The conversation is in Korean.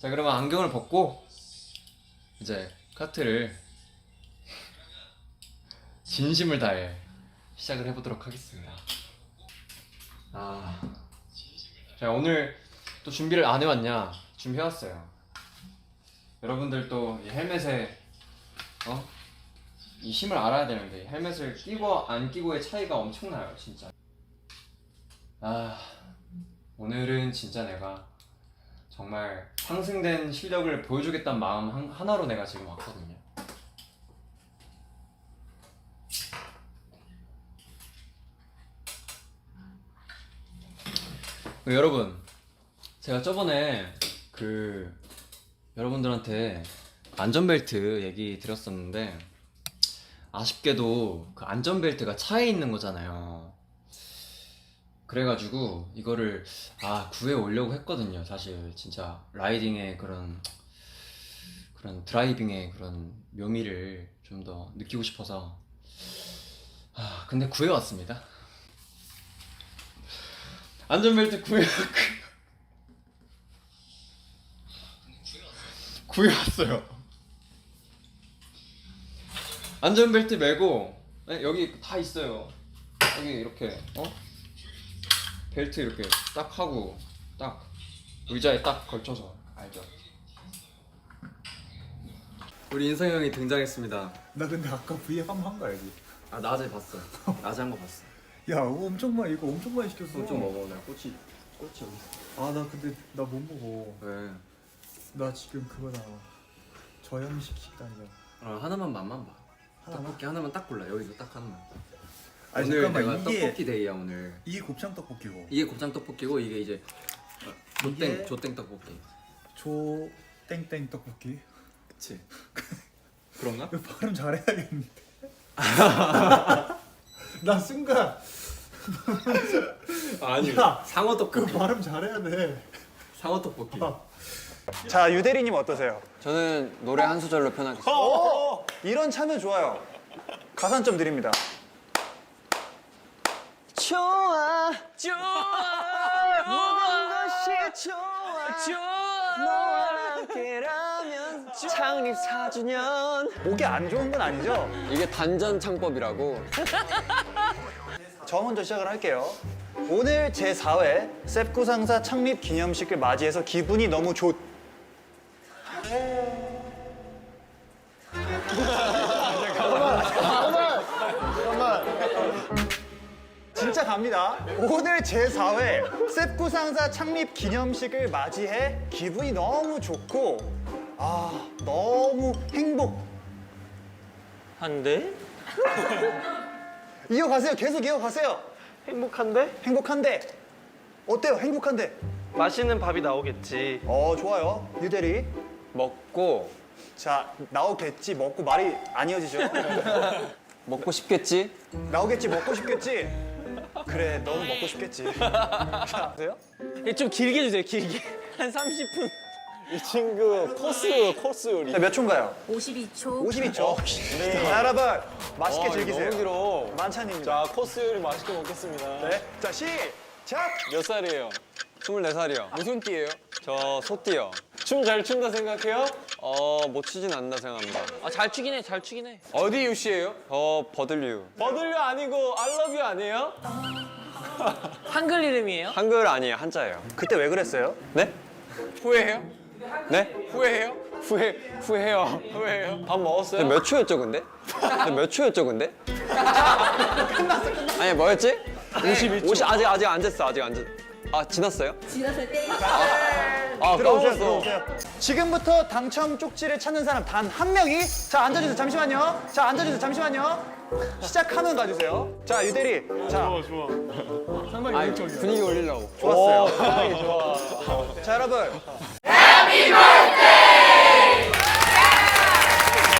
자 그러면 안경을 벗고 이제 카트를 진심을 다해 시작을 해보도록 하겠습니다. 아, 자 오늘 또 준비를 안 해왔냐? 준비해왔어요. 여러분들 또 이 헬멧에 어? 이 힘을 알아야 되는데 헬멧을 끼고 안 끼고의 차이가 엄청나요, 진짜. 아, 오늘은 진짜 내가 정말 상승된 실력을 보여주겠다는 마음 한- 하나로 내가 지금 왔거든요. 그 여러분, 제가 저번에 그 여러분들한테 안전벨트 얘기 드렸었는데 아쉽게도 그 안전벨트가 차에 있는 거잖아요. 그래가지고 이거를 아 구해 오려고 했거든요. 사실 진짜 라이딩의 그런 그런 드라이빙의 그런 묘미를 좀 더 느끼고 싶어서 아 근데 구해 왔습니다. 안전벨트 구해 구해 왔어요. 안전벨트 매고 네, 여기 다 있어요. 여기 이렇게 어 벨트 이렇게 딱 하고 딱 의자에 딱 걸쳐서 알죠? 우리 인성 형이 등장했습니다. 나 근데 아까 V앱 한 번 한 거 알지? 아 낮에 봤어. 낮에 한 거 봤어. 야 이거 엄청 많이 이거 엄청 많이 시켰어 좀 먹어. 나 꼬치 꼬치 여기 있어. 아나 근데 나 못 먹어 왜? 나 지금 그거다 저염식 식단이야 아, 하나만 맛만 봐. 하나만? 떡볶이 하나만 딱 골라. 여기서 딱 하나만. 아니 오늘 잠깐만 내가 이게 떡볶이 데이야 오늘. 이게 곱창 떡볶이고 이게 곱창 떡볶이고 이게 이제 어, 조땡 이게- 조땡 떡볶이. 조 땡땡 떡볶이 그치? 그런가? 이거 발음 잘해야겠는데 나 순간 아니 야, 상어 그 떡볶이. 발음 잘해야 돼 상어 떡볶이. 자 유대리님 어떠세요? 저는 노래 한 소절로 표현하겠습니다. 어, 이런 참여 좋아요. 가산점 드립니다. 좋아 좋아 모든 것이 좋아 좋아 너와 함께라면 창립 4주년 목이 안 좋은 건 아니죠? 이게 단전 창법이라고. 저 먼저 시작을 할게요. 오늘 제 4회 셉구 상사 창립 기념식을 맞이해서 기분이 너무 좋. 진짜 갑니다. 오늘 제 4회 셉구 상사 창립 기념식을 맞이해 기분이 너무 좋고 아 너무 행복. 한데 이어가세요. 계속 이어가세요. 행복한데 행복한데 어때요? 행복한데? 맛있는 밥이 나오겠지 어 좋아요. 유대리. 먹고 자 나오겠지 먹고 말이 안 이어지죠? 먹고 싶겠지? 나오겠지 먹고 싶겠지? 그래 너무 먹고 싶겠지. 자 보세요. 좀 길게 주세요 길게 한 30분 이 친구 코스 코스 요리 자, 몇 초인가요? 52초. 52초. 자, 여러분 맛있게 즐기세요. 길어 만찬입니다. 코스 요리 맛있게 먹겠습니다 네. 자 시작. 몇 살이에요? 24살이요. 무슨 띠예요? 저 소띠요 춤 잘 춘다 생각해요? 어, 못 추진 않는다 생각합니다. 아 잘 추긴 해 잘 추긴 해 어디 유씨예요? 저 버들류. 버들류 아니고 알러뷰 아니에요? 한글 이름이에요? 한글 아니에요, 한자예요. 그때 왜 그랬어요? 네? 후회해요? 네? 후회해요? 후회, 후회해요. 후회해요. 밥 먹었어요? 몇 초였죠, 근데? 근데 몇 초였죠, 근데? 끝났어, 끝났어. 아니, 뭐였지? 52초. 50, 아직, 아직 안 됐어, 아직 안 됐어. 아, 지났어요? 지났을 때 아, 들어오세요. 까먹었어. 들어오세요. 지금부터 당첨 쪽지를 찾는 사람 단 한 명이 자 앉아주세요. 잠시만요. 자 앉아주세요. 잠시만요. 시작하면 가주세요. 자 유대리. 자 아니, 분위기 올리려고. 좋았어요. 자 여러분.